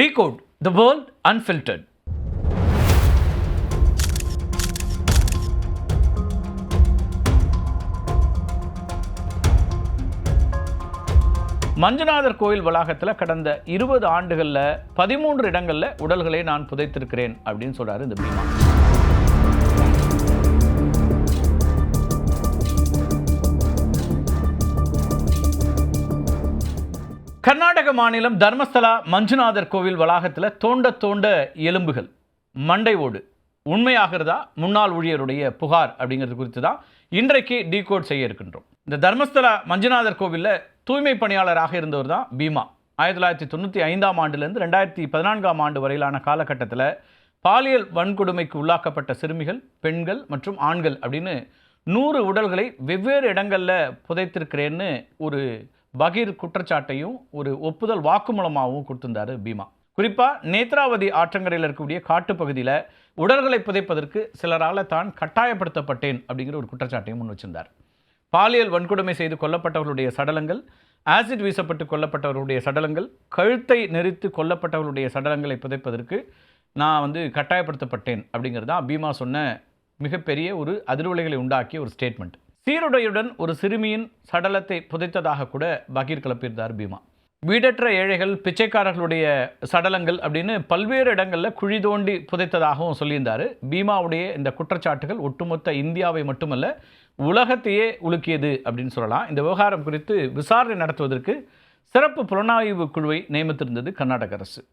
Decode the world unfiltered Manjunathar கோயில் வளாகத்தில் கடந்த இருபது ஆண்டுகளில் பதிமூன்று இடங்களில் உடல்களை நான் புதைத்திருக்கிறேன் அப்படின்னு சொல்றாரு இந்த பீமா. மாநிலம் தர்மஸ்தலா மஞ்சுநாதர் கோவில் வளாகத்தில் தோண்ட தோண்ட எலும்புகள் மண்டை ஓடு. உண்மையாகிறதா? முன்னாள் ஊழியருடைய புகார் அப்படிங்கிறது குறித்து தான் இன்றைக்கு டீகோட் செய்ய இருக்கின்றோம். இந்த தர்மஸ்தலா மஞ்சுநாதர் கோவிலில் தூய்மை பணியாளராக இருந்தவர் தான் பீமா. ஆயிரத்தி தொள்ளாயிரத்தி தொண்ணூற்றி ஐந்தாம் ஆண்டுலேருந்து ரெண்டாயிரத்தி பதினான்காம் ஆண்டு வரையிலான காலகட்டத்தில் பாலியல் வன்கொடுமைக்கு உள்ளாக்கப்பட்ட சிறுமிகள் பெண்கள் மற்றும் ஆண்கள் அப்படின்னு நூறு உடல்களை வெவ்வேறு இடங்களில் புதைத்திருக்கிறேன்னு ஒரு பகீர் குற்றச்சாட்டையும் ஒரு ஒப்புதல் வாக்குமூலமாகவும் கொடுத்திருந்தார் பீமா. குறிப்பாக நேத்ராவதி ஆற்றங்கரையில் இருக்கக்கூடிய காட்டுப்பகுதியில் உடல்களை புதைப்பதற்கு சிலரால் தான் கட்டாயப்படுத்தப்பட்டேன் அப்படிங்கிற ஒரு குற்றச்சாட்டையும் முன் வச்சிருந்தார். பாலியல் வன்கொடுமை செய்து கொல்லப்பட்டவர்களுடைய சடலங்கள் ஆசிட் வீசப்பட்டு கொல்லப்பட்டவர்களுடைய சடலங்கள் கழுத்தை நெரித்து கொல்லப்பட்டவர்களுடைய சடலங்களை புதைப்பதற்கு நான் வந்து கட்டாயப்படுத்தப்பட்டேன் அப்படிங்கிறது தான் பீமா சொன்ன மிகப்பெரிய ஒரு அதிர்வலைகளை உண்டாக்கிய ஒரு ஸ்டேட்மெண்ட் சீருடையுடன் ஒரு சிறுமியின் சடலத்தை புதைத்ததாக கூட பகீர் கிளப்பியிருந்தார் பீமா. வீடற்ற ஏழைகள் பிச்சைக்காரர்களுடைய சடலங்கள் அப்படின்னு பல்வேறு இடங்களில் குழி தோண்டி புதைத்ததாகவும் சொல்லியிருந்தார். பீமாவுடைய இந்த குற்றச்சாட்டுகள் ஒட்டுமொத்த இந்தியாவை மட்டுமல்ல உலகத்தையே உலுக்கியது அப்படின்னு சொல்லலாம். இந்த விவகாரம் குறித்து விசாரணை நடத்துவதற்கு சிறப்பு புலனாய்வு குழுவை நியமித்திருந்தது கர்நாடக அரசு.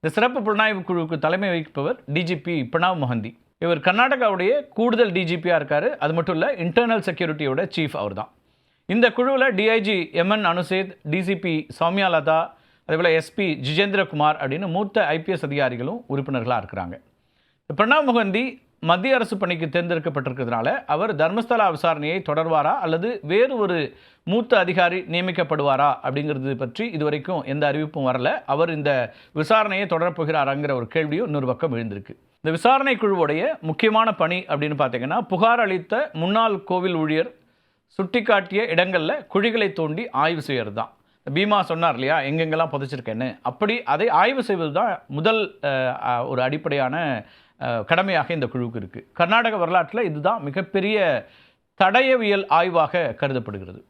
இந்த சிறப்பு புலனாய்வு குழுவுக்கு தலைமை வகிப்பவர் டிஜிபி பிரணாப் மொஹந்தி. இவர் கர்நாடகாவுடைய கூடுதல் டிஜிபியாக இருக்கார். அது மட்டும் இல்லை இன்டர்னல் செக்யூரிட்டியோட சீஃப் அவர் தான் இந்த குழுவில் DIG MN Anuchet DCP Soumya Latha அதேபோல் எஸ்பி ஜிஜேந்திரகுமார் அப்படின்னு மூத்த ஐபிஎஸ் அதிகாரிகளும் உறுப்பினர்களாக இருக்கிறாங்க. பிரணாப் முகந்தி மத்திய அரசு பணிக்கு தேர்ந்தெடுக்கப்பட்டிருக்கிறதுனால அவர் தர்மஸ்தலா விசாரணையை தொடர்வாரா அல்லது வேறு ஒரு மூத்த அதிகாரி நியமிக்கப்படுவாரா அப்படிங்கிறது பற்றி இதுவரைக்கும் எந்த அறிவிப்பும் வரல. அவர் இந்த விசாரணையை தொடரப்போகிறாராங்கிற ஒரு கேள்வியும் இன்னொரு பக்கம் எழுந்திருக்கு. இந்த விசாரணை குழுவுடைய முக்கியமான பணி அப்படின்னு பார்த்தீங்கன்னா புகார் அளித்த முன்னாள் கோவில் ஊழியர் சுட்டிக்காட்டிய இடங்களில் குழிகளை தோண்டி ஆய்வு செய்கிறது தான் பீமா சொன்னார் இல்லையா எங்கெங்கெல்லாம் புதைச்சிருக்கேன்னு. அப்படி அதை ஆய்வு செய்வது தான் முதல் ஒரு அடிப்படையான கடமையாக இந்த குழுவுக்கு இருக்குது கர்நாடக வரலாற்றில் இதுதான் மிகப்பெரிய தடயவியல் ஆய்வாக கருதப்படுகிறது.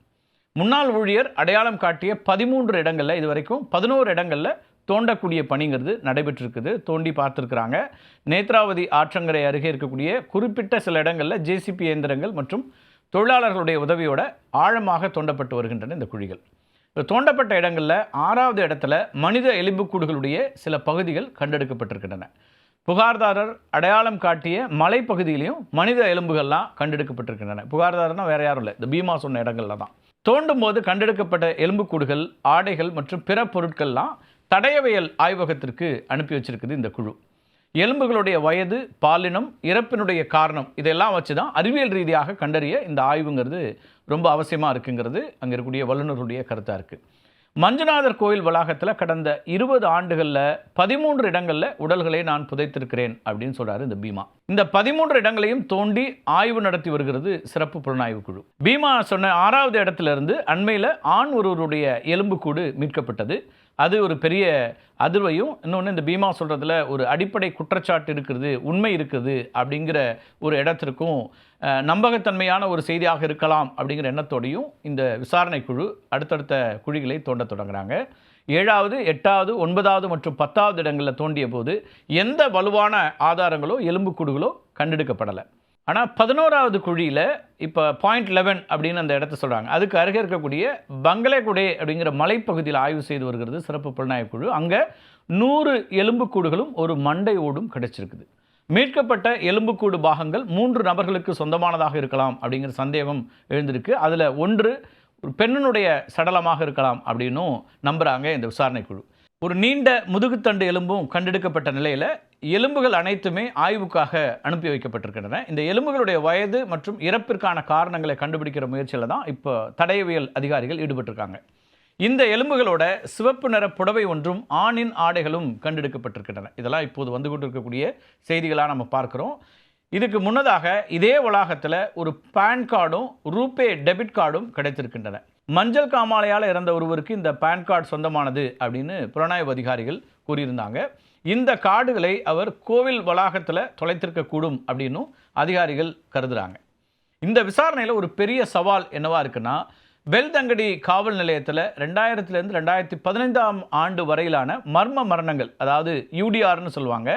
முன்னாள் ஊழியர் அடையாளம் காட்டிய பதிமூன்று இடங்களில் இது வரைக்கும் பதினோரு இடங்களில் தோண்டக்கூடிய பணிங்கிறது நடைபெற்றிருக்குது. தோண்டி பார்த்துருக்குறாங்க. நேத்ராவதி ஆற்றங்கரை அருகே இருக்கக்கூடிய குறிப்பிட்ட சில இடங்களில் ஜேசிபி இயந்திரங்கள் மற்றும் தொழிலாளர்களுடைய உதவியோட ஆழமாக தோண்டப்பட்டு வருகின்றன இந்த குழிகள். இப்போ தோண்டப்பட்ட இடங்களில் ஆறாவது இடத்துல மனித எலும்புக்கூடுகளுடைய சில பகுதிகள் கண்டெடுக்கப்பட்டிருக்கின்றன. புகார்தாரர் அடையாளம் காட்டிய மலைப்பகுதியிலையும் மனித எலும்புகள்லாம் கண்டெடுக்கப்பட்டிருக்கின்றன. புகார்தாரர்னால் வேறு யாரும் இல்லை. இந்த பீமா சொன்ன இடங்களில் தான். தோண்டும் போது கண்டெடுக்கப்பட்ட எலும்புக்கூடுகள் ஆடைகள் மற்றும் பிற பொருட்கள்லாம் தடயவியல் ஆய்வகத்திற்கு அனுப்பி வச்சிருக்குது இந்த குழு. எலும்புகளுடைய வயது பாலினம் இறப்பினுடைய காரணம் இதெல்லாம் வச்சு தான் அறிவியல் ரீதியாக கண்டறிய இந்த ஆய்வுங்கிறது ரொம்ப அவசியமாக இருக்குங்கிறது அங்கே இருக்கக்கூடிய வல்லுநர்களுடைய கருத்தாக இருக்குது மஞ்சுநாதர் கோயில் வளாகத்தில் கடந்த இருபது ஆண்டுகளில் பதிமூன்று இடங்களில் உடல்களை நான் புதைத்திருக்கிறேன் அப்படின்னு சொல்கிறார் இந்த பீமா. இந்த பதிமூன்று இடங்களையும் தோண்டி ஆய்வு நடத்தி வருகிறது சிறப்பு புலனாய்வு குழு. பீமா சொன்ன ஆறாவது இடத்துல இருந்து அண்மையில் ஆண் ஒருவருடைய எலும்புக்கூடு மீட்கப்பட்டது. அது ஒரு பெரிய அதிர்வையும் இன்னொன்று இந்த பீமா சொல்கிறதுல ஒரு அடிப்படை குற்றச்சாட்டு இருக்கிறது உண்மை இருக்குது அப்படிங்கிற ஒரு இடத்திற்கும் நம்பகத்தன்மையான ஒரு செய்தியாக இருக்கலாம் அப்படிங்கிற எண்ணத்தோடையும் இந்த விசாரணை குழு அடுத்தடுத்த குழிகளை தோண்ட தொடங்குறாங்க. ஏழாவது எட்டாவது ஒன்பதாவது மற்றும் பத்தாவது இடங்களில் தோண்டிய போது எந்த வலுவான ஆதாரங்களோ எலும்புக்கூடுகளோ கண்டெடுக்கப்படலை. ஆனால் பதினோராவது குழியில் இப்போ பாயிண்ட் லெவன் அப்படின்னு அந்த இடத்த சொல்கிறாங்க அதுக்கு அருகே இருக்கக்கூடிய பங்களேகுடே அப்படிங்கிற மலைப்பகுதியில் ஆய்வு செய்து வருகிறது சிறப்பு புலனாய்வு குழு. அங்கே நூறு எலும்புக்கூடுகளும் ஒரு மண்டை ஓடும் கிடைச்சிருக்குது. மீட்கப்பட்ட எலும்புக்கூடு பாகங்கள் மூன்று நபர்களுக்கு சொந்தமானதாக இருக்கலாம் அப்படிங்கிற சந்தேகம் எழுந்திருக்கு. அதில் ஒன்று ஒரு பெண்ணினுடைய சடலமாக இருக்கலாம் அப்படின்னும் நம்புகிறாங்க இந்த விசாரணை குழு. ஒரு நீண்ட முதுகுத்தண்டு எலும்பும் கண்டெடுக்கப்பட்ட நிலையில் எலும்புகள் அனைத்துமே ஆய்வுக்காக அனுப்பி வைக்கப்பட்டிருக்கின்றன. இந்த எலும்புகளுடைய வயது மற்றும் இறப்பிற்கான காரணங்களை கண்டுபிடிக்கிற முயற்சியில் தான் இப்போ தடயவியல் அதிகாரிகள் ஈடுபட்டிருக்காங்க. இந்த எலும்புகளோட சிவப்பு நிற புடவை ஒன்றும் ஆணின் ஆடைகளும் கண்டெடுக்கப்பட்டிருக்கின்றன. இதெல்லாம் இப்போது வந்து கொண்டிருக்கக்கூடிய செய்திகளாக நம்ம பார்க்குறோம். இதுக்கு முன்னதாக இதே வளாகத்தில் ஒரு பேன் கார்டும் ரூபே டெபிட் கார்டும் கிடைத்திருக்கின்றன. மஞ்சள் காமாலையால் இறந்த ஒருவருக்கு இந்த பேன் கார்டு சொந்தமானது அப்படின்னு புலனாய்வு அதிகாரிகள் கூறியிருந்தாங்க. இந்த கார்டுகளை அவர் கோவில் வளாகத்தில் தொலைத்திருக்கக்கூடும் அப்படின்னும் அதிகாரிகள் கருதுகிறாங்க இந்த விசாரணையில் ஒரு பெரிய சவால் என்னவா இருக்குன்னா வெல்தங்கடி காவல் நிலையத்தில் ரெண்டாயிரத்துலேருந்து ரெண்டாயிரத்தி பதினைந்தாம் ஆண்டு வரையிலான மர்ம மரணங்கள் அதாவது யூடிஆர்னு சொல்லுவாங்க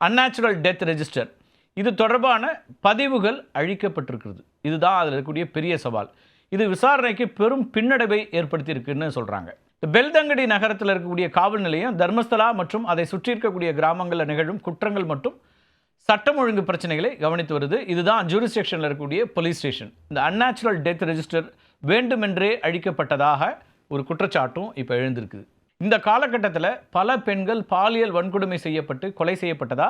அன்நேச்சுரல் டெத் ரெஜிஸ்டர் இது தொடர்பான பதிவுகள் அழிக்கப்பட்டிருக்கிறது. இதுதான் அதில் இருக்கக்கூடிய பெரிய சவால். இது விசாரணைக்கு பெரும் பின்னடைவை ஏற்படுத்தியிருக்குன்னு சொல்கிறாங்க பெல்தங்கடி நகரத்தில் இருக்கக்கூடிய காவல் நிலையம் தர்மஸ்தலா மற்றும் அதை சுற்றி இருக்கக்கூடிய கிராமங்களில் நிகழும் குற்றங்கள் மற்றும் சட்டம் ஒழுங்கு பிரச்சனைகளை கவனித்து வருது. இதுதான் ஜூரிஸ்டிக்ஷனில் இருக்கக்கூடிய போலீஸ் ஸ்டேஷன் இந்த அன்நேச்சுரல் டெத் ரெஜிஸ்டர் வேண்டுமென்றே அழிக்கப்பட்டதாக ஒரு குற்றச்சாட்டும் இப்போ எழுந்திருக்குது. இந்த காலகட்டத்தில் பல பெண்கள் பாலியல் வன்கொடுமை செய்யப்பட்டு கொலை செய்யப்பட்டதா?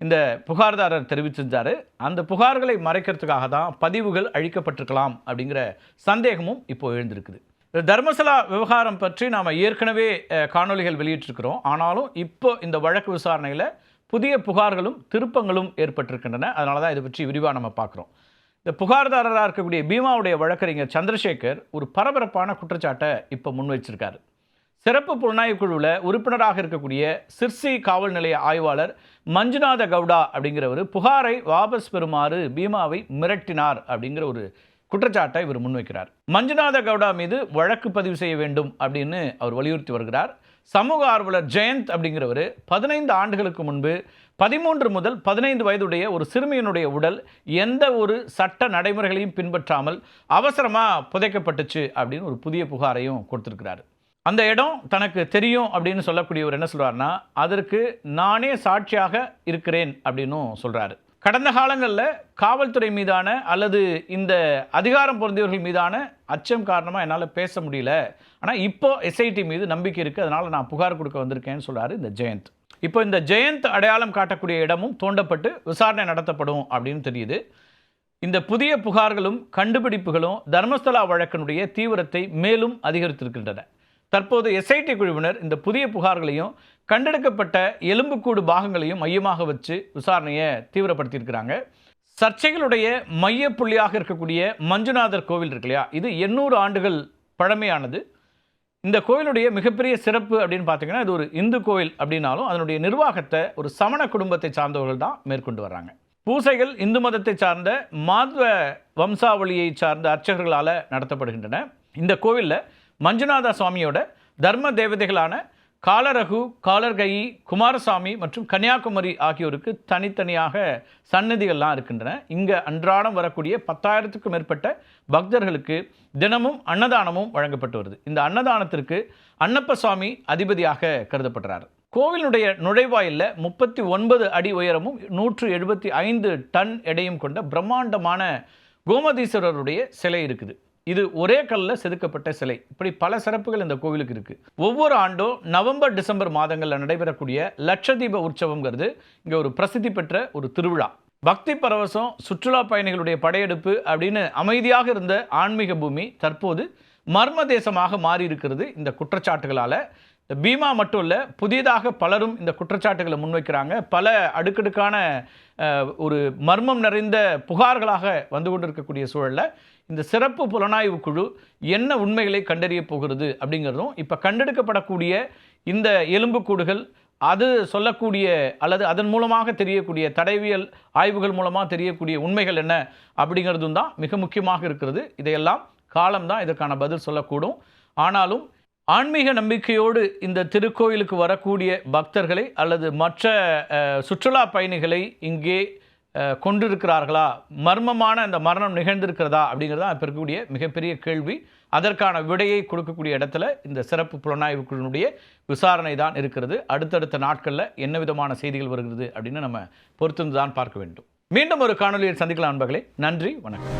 இந்த புகார்தாரர் தெரிவிச்சிருந்தார். அந்த புகார்களை மறைக்கிறதுக்காக தான் பதிவுகள் அழிக்கப்பட்டிருக்கலாம் அப்படிங்கிற சந்தேகமும் இப்போ எழுந்திருக்குது. தர்மசலா விவகாரம் பற்றி நாம் ஏற்கனவே காணொலிகள் காணொளிகள் வெளியிட்டிருக்கிறோம். ஆனாலும் இப்போ இந்த வழக்கு விசாரணையில் புதிய புகார்களும் திருப்பங்களும் ஏற்பட்டிருக்கின்றன. அதனால தான் இதை பற்றி விரிவாக நம்ம பார்க்குறோம். இந்த புகார்தாரராக இருக்கக்கூடிய பீமாவுடைய வழக்கறிஞர் சந்திரசேகர் ஒரு பரபரப்பான குற்றச்சாட்டை இப்போ முன்வைச்சிருக்காரு. சிறப்பு புலனாய்வு குழுவில் உறுப்பினராக இருக்கக்கூடிய சிர்சி காவல் நிலைய ஆய்வாளர் மஞ்சுநாத கவுடா அப்படிங்கிறவர் புகாரை வாபஸ் பெறுமாறு பீமாவை மிரட்டினார் அப்படிங்கிற ஒரு குற்றச்சாட்டை இவர் முன்வைக்கிறார். மஞ்சுநாத கவுடா மீது வழக்கு பதிவு செய்ய வேண்டும் அப்படின்னு அவர் வலியுறுத்தி வருகிறார். சமூக ஆர்வலர் ஜெயந்த் அப்படிங்கிறவர் பதினைந்து ஆண்டுகளுக்கு முன்பு பதிமூன்று முதல் பதினைந்து வயதுடைய ஒரு சிறுமியினுடைய உடல் எந்த ஒரு சட்ட நடைமுறைகளையும் பின்பற்றாமல் அவசரமாக புதைக்கப்பட்டுச்சு அப்படின்னு ஒரு புதிய புகாரையும் கொடுத்துருக்கிறாரு. அந்த இடம் தனக்கு தெரியும் அப்படின்னு சொல்லக்கூடியவர் என்ன சொல்றாருன்னா அதற்கு நானே சாட்சியாக இருக்கிறேன் அப்படின்னும் சொல்கிறாரு கடந்த காலங்களில் காவல்துறை மீதான அல்லது இந்த அதிகாரம் பொருந்தியவர்கள் மீதான அச்சம் காரணமாக என்னால் பேச முடியல. ஆனால் இப்போ எஸ்ஐடி மீது நம்பிக்கை இருக்குது அதனால் நான் புகார் கொடுக்க வந்திருக்கேன்னு சொல்கிறாரு இந்த ஜெயந்த். இப்போ இந்த ஜெயந்த் அடையாளம் காட்டக்கூடிய இடமும் தோண்டப்பட்டு விசாரணை நடத்தப்படும் அப்படின்னு தெரியுது. இந்த புதிய புகார்களும் கண்டுபிடிப்புகளும் தர்மஸ்தலா வழக்கினுடைய தீவிரத்தை மேலும் அதிகரித்திருக்கின்றன. தற்போது எஸ்ஐடி குழுவினர் இந்த புதிய புகார்களையும் கண்டெடுக்கப்பட்ட எலும்புக்கூடு பாகங்களையும் மையமாக வச்சு விசாரணையை தீவிரப்படுத்தியிருக்கிறாங்க. சர்ச்சைகளுடைய மைய புள்ளியாக இருக்கக்கூடிய மஞ்சுநாதர் கோவில் இருக்கு இல்லையா? இது எண்ணூறு ஆண்டுகள் பழமையானது. இந்த கோயிலுடைய மிகப்பெரிய சிறப்பு அப்படின்னு பார்த்தீங்கன்னா இது ஒரு இந்து கோயில் அப்படின்னாலும் அதனுடைய நிர்வாகத்தை ஒரு சமண குடும்பத்தை சார்ந்தவர்கள் தான் மேற்கொண்டு வர்றாங்க. பூசைகள் இந்து மதத்தை சார்ந்த மாத்வ வம்சாவளியை சார்ந்த அர்ச்சகர்களால் நடத்தப்படுகின்றன. இந்த கோவிலில் மஞ்சுநாத சுவாமியோட தர்ம தேவதைகளான காலரகு காலர்கயி குமாரசாமி மற்றும் கன்னியாகுமரி ஆகியோருக்கு தனித்தனியாக சன்னதிகள்லாம் இருக்கின்றன. இங்கே அன்றாடம் வரக்கூடிய பத்தாயிரத்துக்கும் மேற்பட்ட பக்தர்களுக்கு தினமும் அன்னதானமும் வழங்கப்பட்டு வருது. இந்த அன்னதானத்திற்கு அன்னப்ப சுவாமி அதிபதியாக கருதப்படுறார். கோவிலுடைய நுழைவாயிலில் முப்பத்தி ஒன்பது அடி உயரமும் நூற்று எழுபத்தி ஐந்து டன் எடையும் கொண்ட பிரம்மாண்டமான கோமதீஸ்வரருடைய சிலை இருக்குது. இது ஒரே கல்லில் செதுக்கப்பட்ட சிலை. இப்படி பல சிறப்புகள் இந்த கோவிலுக்கு இருக்குது ஒவ்வொரு ஆண்டும் நவம்பர் டிசம்பர் மாதங்களில் நடைபெறக்கூடிய லட்சதீப உற்சவங்கிறது இங்கே ஒரு பிரசித்தி பெற்ற ஒரு திருவிழா. பக்தி பரவசம் சுற்றுலா பயணிகளுடைய படையெடுப்பு அப்படின்னு அமைதியாக இருந்த ஆன்மீக பூமி தற்போது மர்ம தேசமாக மாறி இருக்கிறது இந்த குற்றச்சாட்டுகளால். இந்த பீமா மட்டும் இல்லை புதிதாக பலரும் இந்த குற்றச்சாட்டுகளை முன்வைக்கிறாங்க. பல அடுக்கடுக்கான ஒரு மர்மம் நிறைந்த புகார்களாக வந்து கொண்டிருக்கக்கூடிய சூழலில் இந்த சிறப்பு புலனாய்வு குழு என்ன உண்மைகளை கண்டறிய போகிறது அப்படிங்கிறதும் இப்போ கண்டெடுக்கப்படக்கூடிய இந்த எலும்புக்கூடுகள் அது சொல்லக்கூடிய அல்லது அதன் மூலமாக தெரியக்கூடிய தடவியல் ஆய்வுகள் மூலமாக தெரியக்கூடிய உண்மைகள் என்ன அப்படிங்கிறதும் தான் மிக முக்கியமாக இருக்கிறது. இதையெல்லாம் காலம்தான் இதற்கான பதில் சொல்லக்கூடும். ஆனாலும் ஆன்மீக நம்பிக்கையோடு இந்த திருக்கோயிலுக்கு வரக்கூடிய பக்தர்களை அல்லது மற்ற சுற்றுலா பயணிகளை இங்கே கொண்டிருக்கிறார்களா? மர்மமான அந்த மரணம் நிகழ்ந்திருக்கிறதா? அப்படிங்கிறது தான் இப்போ இருக்கக்கூடிய மிகப்பெரிய கேள்வி. அதற்கான விடையை கொடுக்கக்கூடிய இடத்துல இந்த சிறப்பு புலனாய்வு குழுனுடைய விசாரணை தான் இருக்கிறது. அடுத்தடுத்த நாட்களில் என்ன விதமான செய்திகள் வருகிறது அப்படின்னு நம்ம பொறுத்திருந்து தான் பார்க்க வேண்டும். மீண்டும் ஒரு காணொலியில் சந்திக்கலாம் நண்பர்களே நன்றி வணக்கம்.